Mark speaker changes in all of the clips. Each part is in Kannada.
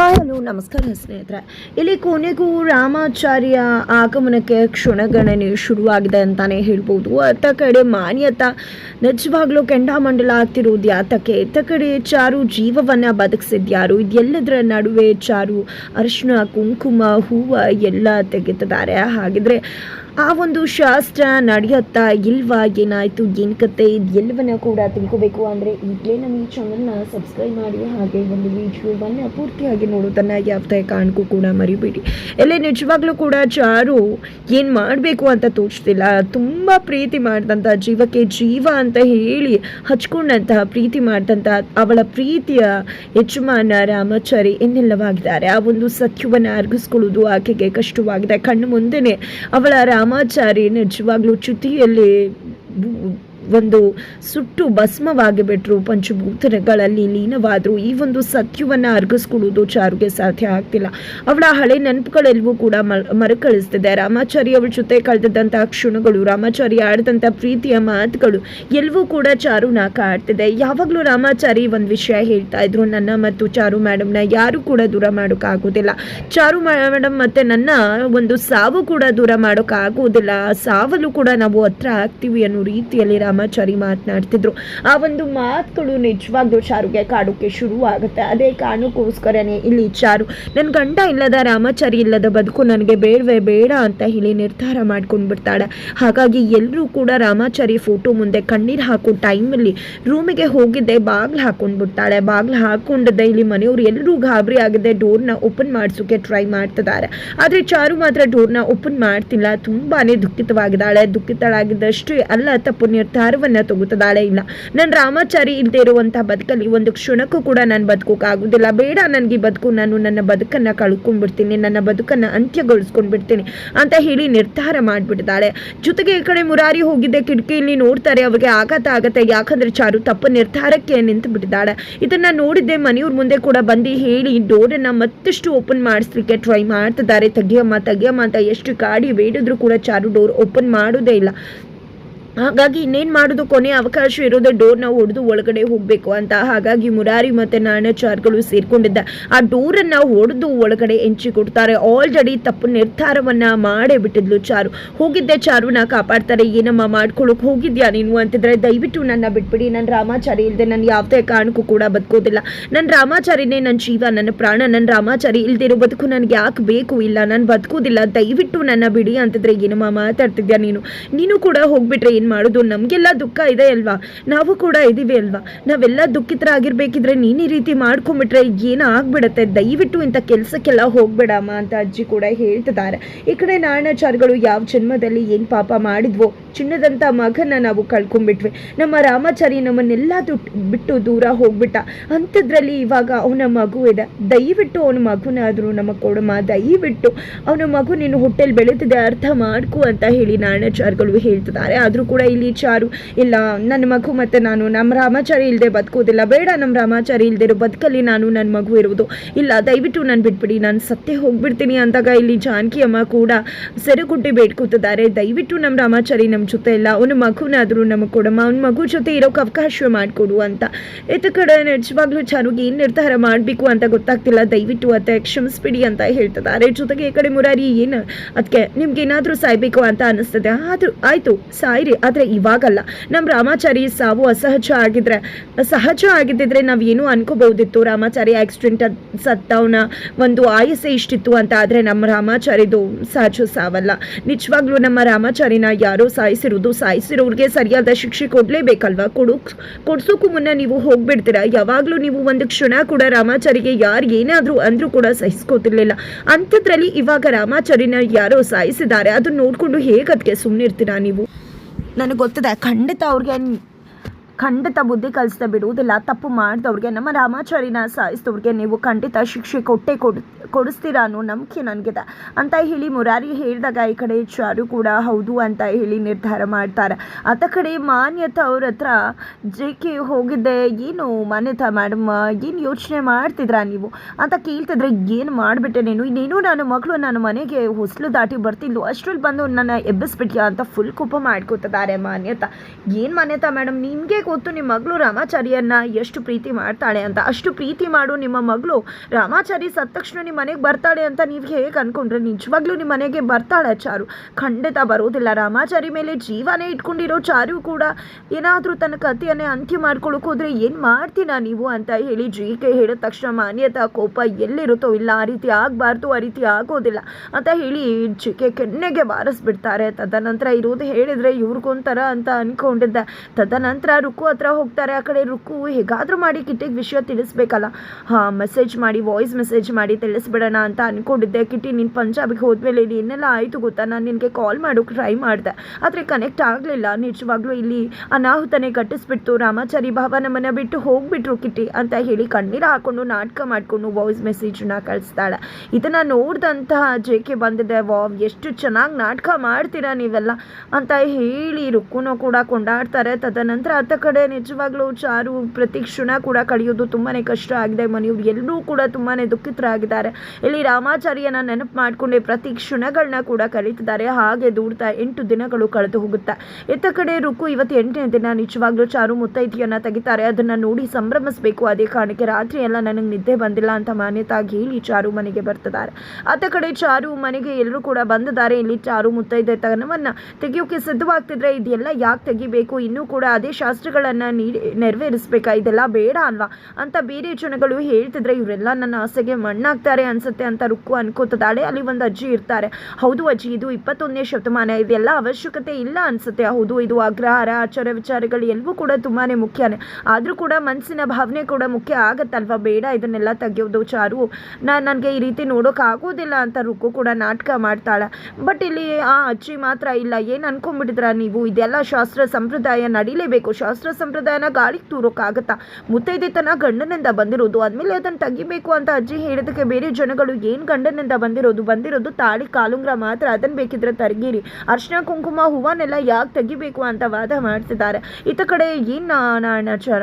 Speaker 1: ಹಾಯ್, ಹಲೋ, ನಮಸ್ಕಾರ ಸ್ನೇಹಿತರೆ. ಇಲ್ಲಿ ಕೊನೆಗೂ ರಾಮಾಚಾರ್ಯ ಆಗಮನಕ್ಕೆ ಕ್ಷಣಗಣನೆ ಶುರುವಾಗಿದೆ ಅಂತಾನೆ ಹೇಳ್ಬೋದು. ಅತ್ತ ಕಡೆ ಮಾನ್ಯತ ನಿಜವಾಗ್ಲೂ ಕೆಂಡಾಮಂಡಲ ಆಗ್ತಿರೋದು ಯಾತಕ್ಕೆ? ಇತ್ತ ಕಡೆ ಚಾರು ಜೀವವನ್ನ ಬದುಕಿಸಿದ್ಯಾರು ಇದೆಲ್ಲದರ ನಡುವೆ ಚಾರು ಅರಿಶಿನ ಕುಂಕುಮ, ಹೂವು ಎಲ್ಲ ತೆಗೆತಿದ್ದಾರೆ ಹಾಗಿದ್ರೆ ಆ ಒಂದು ಶಾಸ್ತ್ರ ನಡೆಯುತ್ತಾ ಇಲ್ವಾ? ಏನಾಯಿತು? ಏನು ಕತೆ? ಇದೆಲ್ಲವನ್ನ ಕೂಡ ತಿಳ್ಕೋಬೇಕು ಅಂದರೆ ಈಗಲೇ ನಮ್ಮ ಈ ಚಾನಲ್ನ ಸಬ್ಸ್ಕ್ರೈಬ್ ಮಾಡಿ ಹಾಗೆ ಒಂದು ವಿಡಿಯೋವನ್ನು ಪೂರ್ತಿಯಾಗಿ ನೋಡೋದನ್ನು ಯಾವುದೇ ಕಾರಣಕ್ಕೂ ಕೂಡ ಮರಿಬೇಡಿ. ಎಲ್ಲೇ ನಿಜವಾಗ್ಲೂ ಕೂಡ ಚಾರು ಏನು ಮಾಡಬೇಕು ಅಂತ ತೋಚ್ತಿಲ್ಲ. ತುಂಬ ಪ್ರೀತಿ ಮಾಡಿದಂಥ ಜೀವಕ್ಕೆ ಜೀವ ಅಂತ ಹೇಳಿ ಹಚ್ಕೊಂಡಂತಹ ಪ್ರೀತಿ ಮಾಡಿದಂಥ ಅವಳ ಪ್ರೀತಿಯ ಯಜಮಾನ ರಾಮಾಚಾರಿ ಇನ್ನೆಲ್ಲವಾಗಿದ್ದಾರೆ. ಆ ಒಂದು ಸತ್ಯವನ್ನು ಅರ್ಗಿಸ್ಕೊಳ್ಳೋದು ಆಕೆಗೆ ಕಷ್ಟವಾಗಿದೆ. ಕಣ್ಣು ಮುಂದೆನೆ ಅವಳ ರಾಮಾಚಾರಿ ನಿಜವಾಗ್ಲೂ ಚ್ಯುತಿಯಲ್ಲಿ ಬು- ಒಂದು ಸುಟ್ಟು ಭಸ್ಮವಾಗಿ ಬಿಟ್ರು ಪಂಚಭೂತಗಳಲ್ಲಿ ಲೀನವಾದ್ರು. ಈ ಒಂದು ಸತ್ಯವನ್ನು ಅರ್ಗಿಸ್ಕೊಳ್ಳೋದು ಚಾರುಗೆ ಸಾಧ್ಯ ಆಗ್ತಿಲ್ಲ. ಅವಳ ಹಳೆ ನೆನಪುಗಳೆಲ್ಲವೂ ಕೂಡ ಮರುಕಳಿಸ್ತಿದೆ. ರಾಮಾಚಾರಿ ಅವಳ ಜೊತೆ ಕಳೆದಂತಹ ಕ್ಷಣಗಳು, ರಾಮಾಚಾರಿ ಆಡಿದಂಥ ಪ್ರೀತಿಯ ಮಾತುಗಳು, ಎಲ್ಲವೂ ಕೂಡ ಚಾರುನ ಕಾಡ್ತಿದೆ ಯಾವಾಗಲೂ ರಾಮಾಚಾರಿ ಒಂದು ವಿಷಯ ಹೇಳ್ತಾ ಇದ್ರು, ನನ್ನ ಮತ್ತು ಚಾರು ಮೇಡಮ್ನ ಯಾರು ಕೂಡ ದೂರ ಮಾಡೋಕ್ಕಾಗೋದಿಲ್ಲ ಚಾರು ಮೇಡಮ್ ಮತ್ತೆ ನನ್ನ ಒಂದು ಸಾವು ಕೂಡ ದೂರ ಮಾಡೋಕ್ಕಾಗೋದಿಲ್ಲ ಸಾವಲ್ಲೂ ಕೂಡ ನಾವು ಹತ್ರ ಆಗ್ತೀವಿ ಅನ್ನೋ ರೀತಿಯಲ್ಲಿ ರಾಮಾಚಾರಿ ಮಾತನಾಡ್ತಿದ್ರು. ಆ ಒಂದು ಮಾತುಗಳು ನಿಜವಾಗ್ಲೂ ಚಾರುಗೆ ಕಾಡೋಕೆ ಶುರು ಆಗುತ್ತೆ ಅದೇ ಕಾರಣಕ್ಕೋಸ್ಕರನೇ ಇಲ್ಲಿ ಚಾರು ನನ್ನ ಗಂಡ ಇಲ್ಲದ ರಾಮಾಚಾರಿ ಇಲ್ಲದ ಬದುಕು ನನಗೆ ಬೇಡವೇ ಬೇಡ ಅಂತ ಹೇಳಿ ನಿರ್ಧಾರ ಮಾಡ್ಕೊಂಡು ಬಿಡ್ತಾಳೆ. ಹಾಗಾಗಿ ಎಲ್ಲರೂ ಕೂಡ ರಾಮಾಚಾರಿ ಫೋಟೋ ಮುಂದೆ ಕಣ್ಣೀರು ಹಾಕೋ ಟೈಮಲ್ಲಿ ರೂಮಿಗೆ ಹೋಗಿದ್ದೆ ಬಾಗ್ಲು ಹಾಕೊಂಡು ಬಿಡ್ತಾಳೆ. ಬಾಗ್ಲು ಹಾಕೊಂಡಿದ್ದೆ ಇಲ್ಲಿ ಮನೆಯವರು ಎಲ್ಲರೂ ಗಾಬರಿ ಆಗಿದೆ ಡೋರ್ನ ಓಪನ್ ಮಾಡಿಸೋಕೆ ಟ್ರೈ ಮಾಡ್ತಿದ್ದಾರೆ. ಆದರೆ ಚಾರು ಮಾತ್ರ ಡೋರ್ನ ಓಪನ್ ಮಾಡ್ತಿಲ್ಲ. ತುಂಬಾನೇ ದುಃಖಿತವಾಗಿದ್ದಾಳೆ. ದುಃಖಿತಳಾಗಿದ್ದಷ್ಟು ಅಲ್ಲ, ತಪ್ಪು ನಿರ್ಧಾರವನ್ನ ತಗೋತಿದ್ದಾಳೆ ಇಲ್ಲ. ನನ್ನ ರಾಮಾಚಾರಿ ಇಲ್ಲದೆ ಇರುವಂತಹ ಬದುಕಲ್ಲಿ ಒಂದು ಕ್ಷಣಕ್ಕೂ ಕೂಡ ನಾನು ಬದುಕೋಕ್ಕಾಗೋದಿಲ್ಲ ಬೇಡ ನನಗೆ ಬದುಕು. ನಾನು ನನ್ನ ಬದುಕನ್ನು ಕಳ್ಕೊಂಡ್ಬಿಡ್ತೀನಿ. ನನ್ನ ಬದುಕನ್ನು ಅಂತ್ಯಗೊಳಿಸ್ಕೊಂಡ್ಬಿಡ್ತೀನಿ ಅಂತ ಹೇಳಿ ನಿರ್ಧಾರ ಮಾಡಿಬಿಡ್ತಾಳೆ ಜೊತೆಗೆ ಈ ಕಡೆ ಮುರಾರಿ ಹೋಗಿದ್ದೆ ಕಿಟಕಿಯಲ್ಲಿ ನೋಡ್ತಾರೆ ಅವ್ರಿಗೆ ಆಘಾತ ಆಗತ್ತೆ. ಯಾಕಂದ್ರೆ ಚಾರು ತಪ್ಪು ನಿರ್ಧಾರಕ್ಕೆ ನಿಂತು ಬಿಟ್ಟಿದ್ದಾಳೆ ಇದನ್ನ ನೋಡಿದ್ದೆ ಮನೆಯವ್ರ ಮುಂದೆ ಕೂಡ ಬಂದು ಹೇಳಿ, ಡೋರನ್ನ ಮತ್ತಷ್ಟು ಓಪನ್ ಮಾಡಿಸ್ಲಿಕ್ಕೆ ಟ್ರೈ ಮಾಡ್ತಿದ್ದಾರೆ. ತೆಗಿಯಮ್ಮ ತೆಗಿಯಮ್ಮ ಅಂತ ಎಷ್ಟು ಗಾಡಿ ಬೇಡಿದ್ರು ಕೂಡ ಚಾರು ಡೋರ್ ಓಪನ್ ಮಾಡೋದೇ ಇಲ್ಲ. ಹಾಗಾಗಿ ಇನ್ನೇನು ಮಾಡೋದು ಕೊನೆ ಅವಕಾಶ ಇರೋದೇ ಡೋರ್ನ ಹೊಡೆದು ಒಳಗಡೆ ಹೋಗಬೇಕು ಅಂತ. ಹಾಗಾಗಿ ಮುರಾರಿ ಮತ್ತು ನಾಣಚಾರ್ಗಳು ಸೇರಿಕೊಂಡಿದ್ದ ಆ ಡೋರನ್ನು ಹೊಡೆದು ಒಳಗಡೆ ಎಂಚಿ ಕೊಡ್ತಾರೆ. ಆಲ್ರೆಡಿ ತಪ್ಪು ನಿರ್ಧಾರವನ್ನ ಮಾಡೇ ಬಿಟ್ಟಿದ್ಲು ಚಾರು. ಹೋಗಿದ್ದೆ ಚಾರುನ ಕಾಪಾಡ್ತಾರೆ. ಏನಮ್ಮ ಮಾಡ್ಕೊಳಕ್ ಹೋಗಿದ್ಯಾ ನೀನು ಅಂತಿದ್ರೆ, ದಯವಿಟ್ಟು ನನ್ನ ಬಿಟ್ಬಿಡಿ. ನನ್ನ ರಾಮಾಚಾರಿ ಇಲ್ಲದೆ ನಾನು ಯಾವುದೇ ಕಾರಣಕ್ಕೂ ಕೂಡ ಬದುಕೋದಿಲ್ಲ. ನನ್ನ ರಾಮಾಚಾರಿನೇ ನನ್ನ ಜೀವ, ನನ್ನ ಪ್ರಾಣ ನನ್ನ ರಾಮಾಚಾರಿ ಇಲ್ದಿರೋ ಬದುಕು ನನಗೆ ಯಾಕೆ ಬೇಕು ಇಲ್ಲ. ನಾನು ಬದುಕೋದಿಲ್ಲ. ದಯವಿಟ್ಟು ನನ್ನ ಬಿಡಿ ಅಂತಿದ್ರೆ ಏನಮ್ಮ ಮಾತಾಡ್ತಿದ್ಯಾ ನೀನು? ನೀನು ಕೂಡ ಹೋಗ್ಬಿಟ್ರೆ ಏನು ಮಾಡೋದು? ನಮಗೆಲ್ಲ ದುಃಖ ಇದೆ ಅಲ್ವಾ? ನಾವು ಕೂಡ ಇದೀವಿ ಅಲ್ವಾ? ನಾವೆಲ್ಲ ದುಃಖಿತರಾಗಿರ್ಬೇಕಿದ್ರೆ ನೀನು ಈ ರೀತಿ ಮಾಡ್ಕೊಂಬಿಟ್ರೆ ಏನೋ ಆಗ್ಬಿಡತ್ತೆ? ದಯವಿಟ್ಟು ಇಂಥ ಕೆಲಸಕ್ಕೆಲ್ಲ ಹೋಗ್ಬೇಡಮ್ಮ ಅಂತ ಅಜ್ಜಿ ಕೂಡ ಹೇಳ್ತಿದ್ದಾರೆ. ಈ ಕಡೆ ನಾರಾಯಣಾಚಾರ್ಯಗಳು ಯಾವ ಜನ್ಮದಲ್ಲಿ ಏನು ಪಾಪ ಮಾಡಿದ್ವೋ ಚಿನ್ನದಂಥ ಮಗನ ನಾವು ಕಳ್ಕೊಂಡ್ಬಿಟ್ವಿ. ನಮ್ಮ ರಾಮಾಚಾರಿ ನಮ್ಮನ್ನೆಲ್ಲ ಬಿಟ್ಟು ದೂರ ಹೋಗ್ಬಿಟ್ಟ. ಅಂಥದ್ರಲ್ಲಿ ಇವಾಗ ಅವನ ಮಗು ಇದೆ. ದಯವಿಟ್ಟು ಅವನ ಮಗುನಾದರೂ ನಮಗೆ ಕೊಡಮ್ಮ, ದಯವಿಟ್ಟು ಅವನ ಮಗು ನೀನು ಹೊಟ್ಟೆಲ್ ಬೆಳೀತಿದೆ, ಅರ್ಥ ಮಾಡ್ಕೊ ಅಂತ ಹೇಳಿ ನಾರಾಯಣಾಚಾರ್ಯಗಳು ಹೇಳ್ತಿದ್ದಾರೆ. ಆದರೂ ಕೂಡ ಇಲ್ಲಿ ಚಾರು ಇಲ್ಲ, ನನ್ನ ಮಗು ಮತ್ತು ನಾನು, ನಮ್ಮ ರಾಮಾಚಾರಿ ಇಲ್ಲದೆ ಬದುಕೋದಿಲ್ಲ ಬೇಡ, ನಮ್ಮ ರಾಮಾಚಾರಿ ಇಲ್ಲದೆ ಇರೋ ಬದುಕಲ್ಲಿ ನಾನು ನನ್ನ ಮಗು ಇರುವುದು. ಇಲ್ಲ, ದಯವಿಟ್ಟು ನಾನು ಬಿಟ್ಬಿಡಿ, ನಾನು ಸತ್ತೇ ಹೋಗ್ಬಿಡ್ತೀನಿ ಅಂದಾಗ ಇಲ್ಲಿ ಜಾನಕಿ ಅಮ್ಮ ಕೂಡ ಸೆರೆಗುಟ್ಟಿ ಬೇಡ್ಕೋತಿದ್ದಾರೆ ದಯವಿಟ್ಟು ನಮ್ಮ ರಾಮಾಚಾರಿ ನಮ್ಮ ಜೊತೆ ಇಲ್ಲ. ಅವನ ಮಗುನಾದರೂ ನಮಗೆ ಕೊಡಮ್ಮ, ಅವ್ನ ಮಗು ಜೊತೆ ಇರೋಕೆ ಅವಕಾಶ ಮಾಡಿಕೊಡು ಅಂತ. ಇತ್ತ ಕಡೆ ನಿಜವಾಗ್ಲೂ ಚಾರುಗೆ ಏನು ನಿರ್ಧಾರ ಮಾಡಬೇಕು ಅಂತ ಗೊತ್ತಾಗ್ತಿಲ್ಲ. ದಯವಿಟ್ಟು ಅತ್ತೆ, ಕ್ಷಮಿಸ್ಬಿಡಿ ಅಂತ ಹೇಳ್ತಿದ್ದಾರೆ. ಜೊತೆಗೆ ಈ ಕಡೆ ಮುರಾರಿ, ಏನು? ಅದಕ್ಕೆ ನಿಮ್ಗೆ ಏನಾದರೂ ಸಾಯ್ಬೇಕು ಅಂತ ಅನಿಸ್ತದೆ. ಆದರೂ, ಆಯಿತು, ಸಾಯ್ರಿ. ಆದರೆ ಇವಾಗಲ್ಲ. ನಮ್ಮ ರಾಮಾಚಾರಿ ಸಾವು ಅಸಹಜ ಆಗಿದ್ರೆ ಸಹಜ ಆಗಿದ್ದಿದ್ರೆ ನಾವು ಏನೂ ಅನ್ಕೋಬಹುದಿತ್ತು? ರಾಮಾಚಾರಿ ಆಕ್ಸಿಡೆಂಟ್ ಸತ್ತವನ ಒಂದು ಆಯಸ್ಸೆ ಇಷ್ಟಿತ್ತು ಅಂತ ಆದರೆ ನಮ್ಮ ರಾಮಾಚಾರಿದು ಸಹಜ ಸಾವಲ್ಲ. ನಿಜವಾಗ್ಲೂ ನಮ್ಮ ರಾಮಾಚಾರಿನ ಯಾರೋ ಸಾಯಿಸಿರೋದು ಸಾಯಿಸಿರೋರಿಗೆ ಸರಿಯಾದ ಶಿಕ್ಷೆ ಕೊಡಲೇಬೇಕಲ್ವಾ? ಕೊಡು ಕೊಡ್ಸೋಕ್ಕೂ ಮುನ್ನ ನೀವು ಹೋಗ್ಬಿಡ್ತೀರಾ? ಯಾವಾಗಲೂ ನೀವು ಒಂದು ಕ್ಷಣ ಕೂಡ ರಾಮಾಚಾರಿಗೆ ಯಾರು ಏನಾದರೂ ಅಂದರೂ ಕೂಡ ಸಹಿಸ್ಕೋತಿರ್ಲಿಲ್ಲ. ಅಂಥದ್ರಲ್ಲಿ ಇವಾಗ ರಾಮಾಚಾರಿನ ಯಾರೋ ಸಾಯಿಸಿದ್ದಾರೆ. ಅದನ್ನ ನೋಡಿಕೊಂಡು ಹೇಗೆ ಅದಕ್ಕೆ ಸುಮ್ಮನಿರ್ತೀರಾ ನೀವು? ನನಗೆ ಗೊತ್ತಿದೆ. ಖಂಡಿತ ಅವ್ರಿಗೆ ಖಂಡಿತ ಬುದ್ಧಿ ಕಲಿಸ್ದೆ ಬಿಡುವುದಿಲ್ಲ. ತಪ್ಪು ಮಾಡಿದವ್ರಿಗೆ, ನಮ್ಮ ರಾಮಾಚಾರಿನ ಸಾಯಿಸಿದವ್ರಿಗೆ ನೀವು ಖಂಡಿತ ಶಿಕ್ಷೆ ಕೊಟ್ಟೆ ಕೊಡು, ಕೊಡಿಸ್ತೀರಾ ಅನ್ನೋ ನಂಬಿಕೆ ನನಗಿದೆ. ಅಂತ ಹೇಳಿ ಮುರಾರಿ ಹೇಳಿದಾಗ ಈ ಕಡೆ ಚಾರು ಕೂಡ ಹೌದು ಅಂತ ಹೇಳಿ ನಿರ್ಧಾರ ಮಾಡ್ತಾರೆ. ಆತ ಕಡೆ ಮಾನ್ಯತಾ ಅವ್ರ ಹತ್ರ ಜೆ ಕೆ ಹೋಗಿದ್ದೆ, ಏನು ಮಾನ್ಯತಾ ಮೇಡಮ್, ಏನು ಯೋಚನೆ ಮಾಡ್ತಿದ್ರಾ ನೀವು? ಅಂತ ಕೇಳ್ತಿದ್ರೆ, ಏನು ಮಾಡಿಬಿಟ್ಟೆ ನೀನು? ಇನ್ನೇನು ನನ್ನ ಮಗಳು ನನ್ನ ಮನೆಗೆ ಹೊಸಲು ದಾಟಿ ಬರ್ತಿದ್ಲು. ಅಷ್ಟ್ರಲ್ಲಿ ಬಂದು ನನ್ನ ಎಬ್ಬಿಸ್ಬಿಟ್ಯಾ ಅಂತ ಫುಲ್ ಕೋಪ ಮಾಡ್ಕೋತಿದ್ದಾರೆ ಮಾನ್ಯತಾ. ಏನು ಮಾನ್ಯತಾ ಮೇಡಮ್, ನಿಮಗೆ ಗೊತ್ತು ನಿಮ್ಮ ಮಗಳು ರಾಮಾಚಾರಿಯನ್ನ ಎಷ್ಟು ಪ್ರೀತಿ ಮಾಡ್ತಾಳೆ ಅಂತ. ಅಷ್ಟು ಪ್ರೀತಿ ಮಾಡು ನಿಮ್ಮ ಮಗಳು. ರಾಮಾಚಾರಿ ಸತ್ತ ತಕ್ಷಣ ನಿಮ್ಮ ಮನೆಗೆ ಬರ್ತಾಳೆ ಅಂತ ನೀವು ಹೇಗೆ ಅಂದ್ಕೊಂಡ್ರೆ ನಿಜವಾಗ್ಲೂ ನಿಮ್ಮ ಮನೆಗೆ ಬರ್ತಾಳೆ ಚಾರು. ಖಂಡಿತ ಬರೋದಿಲ್ಲ ರಾಮಾಚಾರಿ ಮೇಲೆ ಜೀವನೇ ಇಟ್ಕೊಂಡಿರೋ ಚಾರು ಕೂಡ ಏನಾದರೂ ತನ್ನ ಕಥೆಯನ್ನೇ ಅಂತ್ಯ ಮಾಡ್ಕೊಳಕ್ಕೆ ಹೋದರೆ ಏನು ಮಾಡ್ತೀನಾ ನೀವು ಅಂತ ಹೇಳಿ ಜಿ ಕೆ ಹೇಳಿದ ತಕ್ಷಣ ಮಾನ್ಯತಾ ಕೋಪ ಎಲ್ಲಿರುತ್ತೋ ಇಲ್ಲ, ಆ ರೀತಿ ಆಗಬಾರ್ದು, ಆ ರೀತಿ ಆಗೋದಿಲ್ಲ ಅಂತ ಹೇಳಿ ಜಿ ಕೆ ಕೆನ್ನೆಗೆ ಬಾರಿಸ್ಬಿಡ್ತಾರೆ. ತದನಂತರ ಇರೋದು ಹೇಳಿದರೆ ಇವ್ರಿಗೊಂಥರ ಅಂತ ಅಂದ್ಕೊಂಡಿದ್ದೆ ತದನಂತರ ರುಕ್ಕು ಹತ್ರ ಹೋಗ್ತಾರೆ, ಆ ಕಡೆ ರುಕು ಹೇಗಾದರೂ ಮಾಡಿ ಕಿಟ್ಟಿಗೆ ವಿಷಯ ತಿಳಿಸ್ಬೇಕಲ್ಲ. ಹಾಂ ಮೆಸೇಜ್ ಮಾಡಿ ವಾಯ್ಸ್ ಮೆಸೇಜ್ ಮಾಡಿ ತಿಳಿಸ್ಬಿಡೋಣ ಅಂತ ಅಂದ್ಕೊಂಡಿದ್ದೆ ಕಿಟ್ಟಿ, ನೀನು ಪಂಜಾಬಿಗೆ ಹೋದ್ಮೇಲೆ ಇಲ್ಲಿ ಏನೆಲ್ಲ ಆಯಿತು ಗೊತ್ತಾ? ನಾನು ನಿನಗೆ ಕಾಲ್ ಮಾಡೋಕ್ಕೆ ಟ್ರೈ ಮಾಡಿದೆ. ಆದರೆ ಕನೆಕ್ಟ್ ಆಗಲಿಲ್ಲ. ನಿಜವಾಗ್ಲೂ ಇಲ್ಲಿ ಅನಾಹುತನೇ ಕಟ್ಟಿಸ್ಬಿಟ್ಟು ರಾಮಾಚಾರಿ ಭಾವ ನಮ್ಮನ್ನ ಬಿಟ್ಟು ಹೋಗ್ಬಿಟ್ರು ಕಿಟ್ಟಿ ಅಂತ ಹೇಳಿ ಕಣ್ಣೀರು ಹಾಕೊಂಡು ನಾಟಕ ಮಾಡಿಕೊಂಡು ವಾಯ್ಸ್ ಮೆಸೇಜನ್ನ ಕಳಿಸ್ತಾಳೆ. ಇದನ್ನು ನೋಡಿದಂತಹ ಜೆ ಕೆ ಬಂದಿದೆ. ವಾವ್, ಎಷ್ಟು ಚೆನ್ನಾಗಿ ನಾಟಕ ಮಾಡ್ತೀರಾ ನೀವೆಲ್ಲ? ಅಂತ ಹೇಳಿ ರುಕ್ಕುನೂ ಕೂಡ ಕೊಂಡಾಡ್ತಾರೆ. ತದನಂತರ ಅತ್ತ ಕಡೆ ನಿಜವಾಗ್ಲೂ ಚಾರು ಪ್ರತಿ ಕ್ಷಣ ಕೂಡ ಕಳೆಯೋದು ತುಂಬಾ ಕಷ್ಟ ಆಗಿದೆ. ಮನೆಯವ್ರು ಎಲ್ಲರೂ ಕೂಡ ತುಂಬಾ ದುಃಖಿತರಾಗಿದ್ದಾರೆ. ಇಲ್ಲಿ ರಾಮಾಚಾರ್ಯನ ನೆನಪು ಮಾಡಿಕೊಂಡೆ ಪ್ರತಿ ಕ್ಷಣಗಳನ್ನ ಕೂಡ ಕಳೀತಿದ್ದಾರೆ ಹಾಗೆ ದೂಡ್ತಾ ಎಂಟು ದಿನಗಳು ಕಳೆದು ಹೋಗುತ್ತೆ. ಇತ್ತ ಕಡೆ ರುಕು ಇವತ್ತು ಎಂಟನೇ ದಿನ. ನಿಜವಾಗ್ಲೂ ಚಾರು ಮುತ್ತೈದೆಯನ್ನ ತೆಗಿತಾರೆ. ಅದನ್ನ ನೋಡಿ ಸಂಭ್ರಮಿಸಬೇಕು. ಅದೇ ಕಾರಣಕ್ಕೆ ರಾತ್ರಿ ಎಲ್ಲ ನನಗೆ ನಿದ್ದೆ ಬಂದಿಲ್ಲ ಅಂತ ಮಾನ್ಯತಾಗಿ ಹೇಳಿ ಚಾರು ಮನೆಗೆ ಬರ್ತಿದ್ದಾರೆ. ಅತ್ತ ಕಡೆ ಚಾರು ಮನೆಗೆ ಎಲ್ಲರೂ ಕೂಡ ಬಂದಿದ್ದಾರೆ. ಇಲ್ಲಿ ಚಾರು ಮುತ್ತೈದೆ ತನವನ್ನ ತೆಗಿಯೋಕೆ ಸಿದ್ಧವಾಗ್ತಿದ್ರೆ ಇದೆಲ್ಲ ಯಾಕೆ ತೆಗಿಬೇಕು? ಇನ್ನೂ ಕೂಡ ಅದೇ ಶಾಸ್ತ್ರಗಳನ್ನ ನೀಡಿ ನೆರವೇರಿಸ್ಬೇಕಾ? ಇದೆಲ್ಲ ಬೇಡ ಅಲ್ವಾ? ಅಂತ ಬೇರೆ ಜನಗಳು ಹೇಳ್ತಿದ್ರೆ ಇವರೆಲ್ಲ ನನ್ನ ಆಸೆಗೆ ಮಣ್ಣಾಗ್ತಾರೆ ಅನ್ಸುತ್ತೆ ಅಂತ ರುಕ್ಕು ಅನ್ಕೋತದಾಳೆ ಅಲ್ಲಿ ಒಂದು ಅಜ್ಜಿ ಇರ್ತಾರೆ. ಹೌದು ಅಜ್ಜಿ, ಇದು ಇಪ್ಪತ್ತೊಂದನೇ ಶತಮಾನ. ಇದೆಲ್ಲ ಅವಶ್ಯಕತೆ ಇಲ್ಲ ಅನ್ಸುತ್ತೆ. ಹೌದು, ಇದು ಅಗ್ರಹಾರ ಆಚಾರ ವಿಚಾರಗಳು ಎಲ್ಲವೂ ಕೂಡ ತುಂಬಾ ಮುಖ್ಯನೇ. ಆದರೂ ಕೂಡ ಮನಸ್ಸಿನ ಭಾವನೆ ಕೂಡ ಮುಖ್ಯ ಆಗತ್ತಲ್ವಾ? ಬೇಡ ಇದನ್ನೆಲ್ಲ ತೆಗೆಯೋದು. ಚಾರು, ನಾನು ನನಗೆ ಈ ರೀತಿ ನೋಡೋಕ್ಕಾಗೋದಿಲ್ಲ ಅಂತ ರುಕ್ಕು ಕೂಡ ನಾಟಕ ಮಾಡ್ತಾಳೆ. ಬಟ್ ಇಲ್ಲಿ ಆ ಅಜ್ಜಿ ಮಾತ್ರ ಇಲ್ಲ. ಏನು ಅನ್ಕೊಂಡ್ಬಿಟ್ಟಿದ್ರ ನೀವು? ಇದೆಲ್ಲ ಶಾಸ್ತ್ರ ಸಂಪ್ರದಾಯ ನಡಿಲೇಬೇಕು. ಶಾಸ್ತ್ರ ಸಂಪ್ರದಾಯನ ಗಾಳಿಗೆ ತೂರೋಕ್ಕಾಗತ್ತಾ ಮುತ್ತೈದೆತನ ಗಂಡನಿಂದ ಬಂದಿರೋದು ಆದ್ಮೇಲೆ ಅದನ್ನು ತೆಗಿಬೇಕು ಅಂತ ಅಜ್ಜಿ ಹೇಳಿದಕ್ಕೆ ಬೇರೆ ಜನಗಳು ಏನು ಗಂಡನಿಂದ ಬಂದಿರೋದು? ಬಂದಿರೋದು ತಾಳಿ ಕಾಲುಂಗ್ರ ಮಾತ್ರ ಅದನ್ನು ಬೇಕಿದ್ರೆ ತರಗಿರಿ. ಅರ್ಶಿನ ಕುಂಕುಮ ಹೂವನ್ನೆಲ್ಲ ಯಾಕೆ ತೆಗಿಬೇಕು ಅಂತ ವಾದ ಮಾಡ್ತಿದ್ದಾರೆ. ಇತ್ತ ಕಡೆ ಏನು ನಾಣಾಚಾರ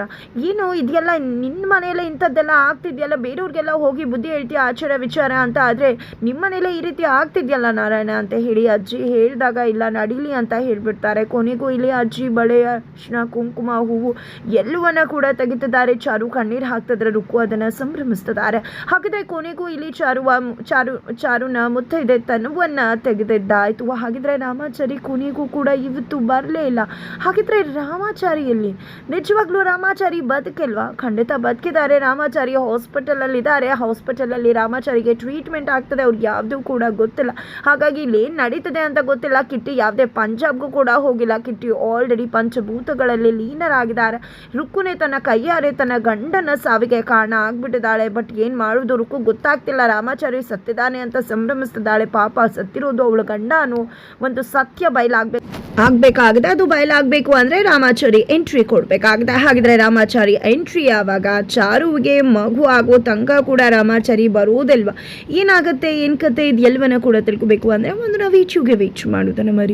Speaker 1: ಏನು ಇದೆಲ್ಲ ನಿನ್ನ ಮನೆಯಲ್ಲೇ ಇಂಥದ್ದೆಲ್ಲ ಆಗ್ತಿದೆಯಲ್ಲ? ಬೇರೆಯವ್ರಿಗೆಲ್ಲ ಹೋಗಿ ಬುದ್ಧಿ ಹೇಳ್ತೀಯ ಆಚಾರ ವಿಚಾರ ಅಂತ ಆದರೆ ನಿಮ್ಮ ಮನೇಲೆ ಈ ರೀತಿ ಆಗ್ತಿದೆಯಲ್ಲ ನಾರಾಯಣ ಅಂತ ಹೇಳಿ ಅಜ್ಜಿ ಹೇಳಿದಾಗ, ಇಲ್ಲ ನಡೀಲಿ ಅಂತ ಹೇಳ್ಬಿಡ್ತಾರೆ. ಕೊನೆಗೂ ಇಲ್ಲಿ ಅಜ್ಜಿ ಬಳೆ ಅರ್ಶಿನ ಕುಂಕುಮ ಹೂವು ಎಲ್ಲವನ್ನ ಕೂಡ ತೆಗಿತಿದ್ದಾರೆ ಚಾರು ಕಣ್ಣೀರು ಹಾಕ್ತಿದ್ರೆ. ರುಕ್ಕು ಅದನ್ನ ಸಂಭ್ರಮಿಸ್ತಿದ್ದಾರೆ ಹಾಗಿದ್ರೆ ಕೊನೆಗೂ ಇಲ್ಲಿ ಚಾರುವ, ಚಾರು, ಚಾರುನ ಮುತ್ತೈದೆ ತನುವನ್ನ ತೆಗೆದಿದ್ದಾಯ್ತು. ಹಾಗಿದ್ರೆ ರಾಮಾಚಾರಿ ಕೊನೆಗೂ ಕೂಡ ಇವತ್ತು ಬರಲೇ ಇಲ್ಲ. ಹಾಗಿದ್ರೆ ರಾಮಾಚಾರಿ ಎಲ್ಲಿ ನಿಜವಾಗ್ಲೂ ರಾಮಾಚಾರಿ ಬದುಕಿಲ್ವಾ? ಖಂಡಿತ ಬದುಕಿದ್ದಾರೆ. ರಾಮಾಚಾರಿ ಹಾಸ್ಪಿಟಲಲ್ಲಿ ಇದ್ದಾರೆ ಹಾಸ್ಪಿಟಲಲ್ಲಿ ರಾಮಾಚಾರಿಗೆ ಟ್ರೀಟ್ಮೆಂಟ್ ಆಗ್ತದೆ. ಅವ್ರು ಯಾವುದೂ ಕೂಡ ಗೊತ್ತಿಲ್ಲ. ಹಾಗಾಗಿ ಇಲ್ಲಿ ಏನು ನಡೀತದೆ ಅಂತ ಗೊತ್ತಿಲ್ಲ. ಕಿಟ್ಟಿ ಯಾವುದೇ ಪಂಜಾಬ್ಗೂ ಕೂಡ ಹೋಗಿಲ್ಲ. ಕಿಟ್ಟಿ ಆಲ್ರೆಡಿ ಪಂಚಭೂತಗಳಲ್ಲಿ ಲೀನರಾಗಿದ್ದಾರೆ ರುಕ್ಕುನೇ ತನ್ನ ಕೈಯಾರೆ ತನ್ನ ಗಂಡನ ಸಾವಿಗೆ ಕಾರಣ ಆಗ್ಬಿಟ್ಟಿದ್ದಾಳೆ. ಬಟ್ ಏನು ಮಾಡೋದು ರುಕ್ಕು ಗೊತ್ತಾಗ್ತಿಲ್ಲ. ರಾಮಾಚಾರಿ ಸತ್ತಿದ್ದಾನೆ ಅಂತ ಸಂಭ್ರಮಿಸ್ತಿದ್ದಾಳೆ. ಪಾಪ ಸತ್ತಿರೋದು ಅವಳ ಗಂಡನು. ಒಂದು ಸತ್ಯ ಬಯಲಾಗಬೇಕು. ಆಗ್ಬೇಕಾಗದೆ. ಅದು ಬಯಲಾಗಬೇಕು ಅಂದರೆ ರಾಮಾಚಾರಿ ಎಂಟ್ರಿ ಕೊಡಬೇಕಾಗಿದೆ. ಹಾಗಿದ್ರೆ ರಾಮಾಚಾರಿ ಎಂಟ್ರಿ ಯಾವಾಗ? ಚಾರುವಿಗೆ ಮಗು ಆಗೋ ತಂಗ ಕೂಡ ರಾಮಾಚಾರಿ ಬರೋದಿಲ್ವಾ? ಏನಾಗುತ್ತೆ? ಏನು ಕತೆ? ಇದು ಎಲ್ವನ ಕೂಡ ತಿಳ್ಕೊಬೇಕು ಅಂದರೆ ಒಂದು ನಾವು ಈಚುಗೆ ವೀಚ್ ಮಾಡೋದನ್ನು ಮರಿ